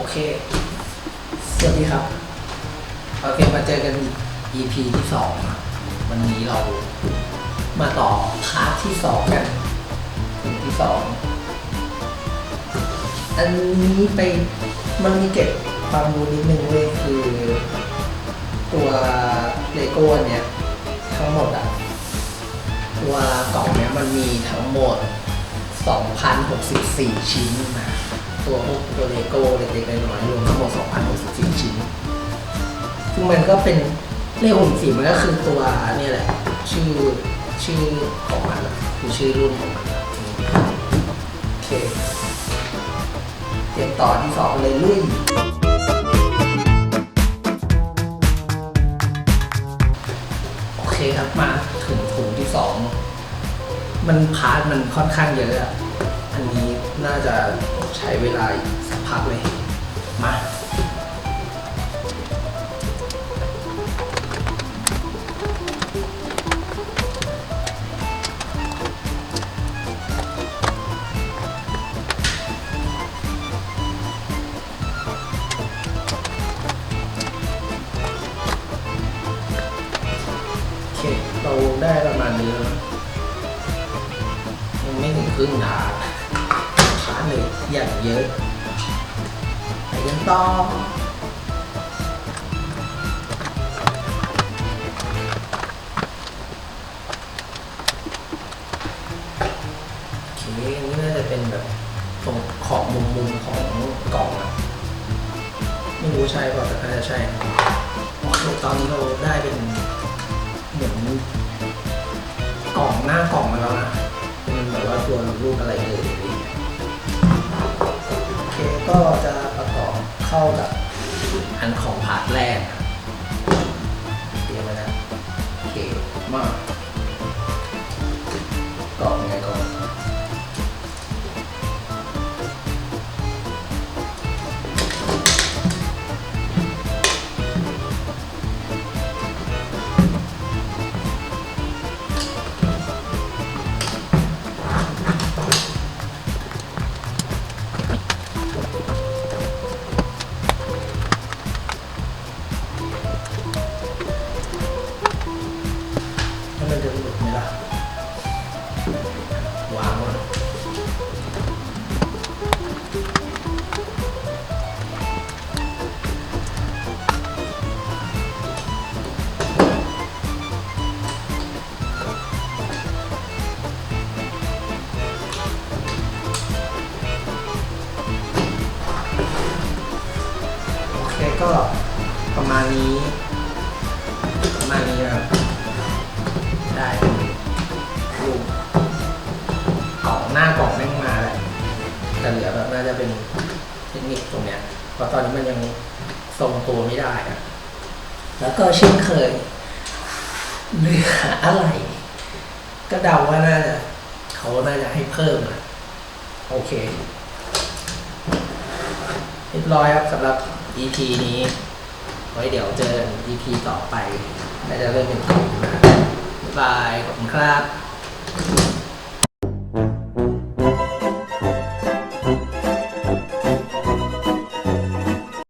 โอเค สวัสดีครับ โอเค มาเจอกัน EP ที่สองนะวันนี้เรามาต่อพาร์ทที่สองกันถึงที่สองอันนี้ไปมันมีเก็บความรู้นิดนึงเว้ยคือตัวเลโก้เนี่ย ทั้งหมดอะตัวกล่องเนี้ยมันมีทั้งหมด 2,064 ชิ้นนะ ตัวพวกตัวเลโก้เล็กๆน้อยๆรวมทั้งหมด2,064ชิ้น ซึ่งมันก็เป็นเลข64มันก็คือตัวเนี่ยแหละ ชื่อชื่อของมันคือชื่อรุ่นของมันโอเคเตรียมต่อที่สองเลยลุยโอเคครับมาถึงถุงที่สองมันพาร์ทมันค่อนข้างเยอะอะอันนี้น่าจะ ใช้เวลาอีกสักพักเลยมาโอเคเราได้ประมาณนี้แล้วนะยังไม่ถึงครึ่งทางพาร์ท เลยอย่างเยอะไปกันต่อโอเคอันนี้น่าจะเป็นแบบตรงขอบมุมมุมๆของกล่องอะไม่รู้ใช่เปล่าแต่น่าจะใช่โอเคตอนนี้เราได้เป็นเหมือนกล่องหน้ากล่องมาแล้วนะเป็นแบบว่าตัวรูปอะไรเอ่ย ก็จะประกอบเข้ากับอันของพาร์ทแรก มันจะหลุดไหมล่ะวางไว้โอเคก็ประมาณนี้ กล่องแม่งมาแหละแต่เหลือแบบน่าจะเป็นเทคนิคตรงเนี้ยเพราะตอนนี้มันยังทรงตัวไม่ได้อะแล้วก็เช่นเคยเหลืออะไร ก็เดาว่าน่าจะเขาน่าจะให้เพิ่มอะ โอเคเรียบร้อยครับสำหรับ EP นี้ ไว้เดี๋ยวเจอกัน EP ต่อไปน่าจะเริ่มเป็นกลุ่มนะบ๊ายบาย ขอบคุณครับ